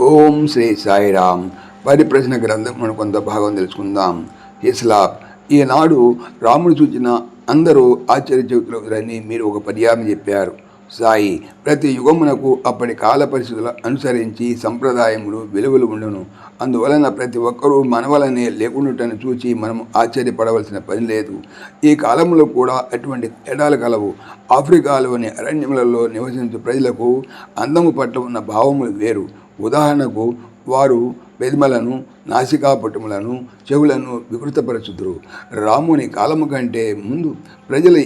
ఓం శ్రీ సాయిరామ్ పరిప్రశ్న గ్రంథం మనం కొంత భాగం తెలుసుకుందాం. ఇస్లాం ఈనాడు రాముడు చూచిన అందరూ ఆశ్చర్యచవితులని మీరు ఒక పర్యాయం చెప్పారు. సాయి ప్రతి యుగమునకు అప్పటి కాల పరిస్థితులు అనుసరించి సంప్రదాయములు విలువలు ఉండను. అందువలన ప్రతి ఒక్కరూ మనవలనే లేకుండాటను చూచి మనం ఆశ్చర్యపడవలసిన పని లేదు. ఈ కాలంలో కూడా అటువంటి తేడాలు కలవు. ఆఫ్రికాలోని అరణ్యములలో నివసించే ప్రజలకు అందము పట్ల ఉన్న భావములు వేరు. ఉదాహరణకు వారు పెదిమలను నాసికాపటములను చెవులను వికృతపరచుదురు. రాముని కాలము కంటే ముందు ప్రజలు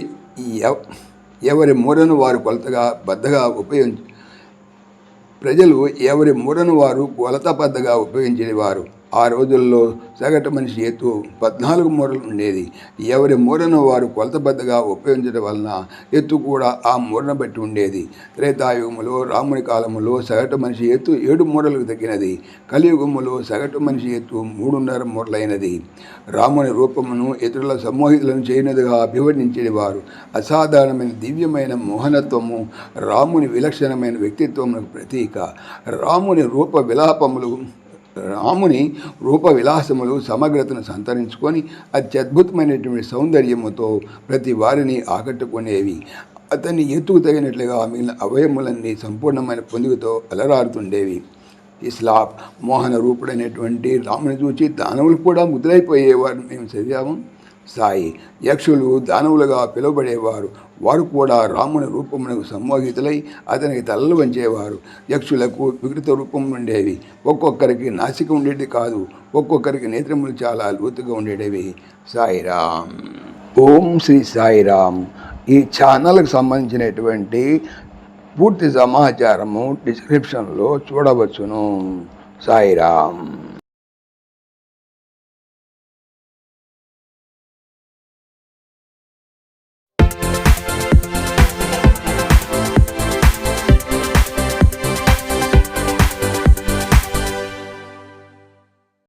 ఎవరి మూరను వారు కొలతగా బద్దగా ఉపయోగించ ప్రజలు ఎవరి మూరను వారు కొలతబద్దగా ఉపయోగించేవారు ఆ రోజుల్లో సగటు మనిషి ఎత్తు పద్నాలుగు మూరలు ఉండేది. ఎవరి మూరను వారు కొలతబద్దగా ఉపయోగించడం వలన ఎత్తు కూడా ఆ మూరను బట్టి ఉండేది. త్రేతాయుగములో రాముని కాలములో సగటు మనిషి ఎత్తు ఏడు మూరలకు తగ్గినది. కలియుగములో సగటు మనిషి ఎత్తు మూడున్నర మూరలైనది. రాముని రూపమును ఇతరుల సమ్మోహితులను చేయనదిగా అభివర్ణించేవారు అసాధారణమైన దివ్యమైన మోహనత్వము రాముని విలక్షణమైన వ్యక్తిత్వములకు ప్రతీక. రాముని రూప విలాపములు రాముని రూప విలాసములు సమగ్రతను సంతరించుకొని అత్యద్భుతమైనటువంటి సౌందర్యముతో ప్రతి వారిని ఆకట్టుకునేవి. అతన్ని ఎత్తుకు తగినట్లుగా మిగిలిన అవయములన్నీ సంపూర్ణమైన పొందుగుతో అలరారుతుండేవి. ఇస్లాప్ మోహన రూపుడైనటువంటి రాముని చూచి దానవులు కూడా ముద్రైపోయేవారు మేము చదివాము. సాయి. యక్షులు దానవులుగా పిలువబడేవారు. వారు కూడా రాముని రూపమునకు సమ్మోహితులై అతనికి తలలు వంచేవారు. యక్షులకు వికృత రూపం ఉండేవి. ఒక్కొక్కరికి నాసిక ఉండేది కాదు. ఒక్కొక్కరికి నేత్రములు చాలా లోతుగా ఉండేవి సాయిరామ్. ఓం శ్రీ సాయిరామ్. ఈ ఛానల్కి సంబంధించినటువంటి పూర్తి సమాచారము డిస్క్రిప్షన్లో చూడవచ్చును. సాయిరామ్.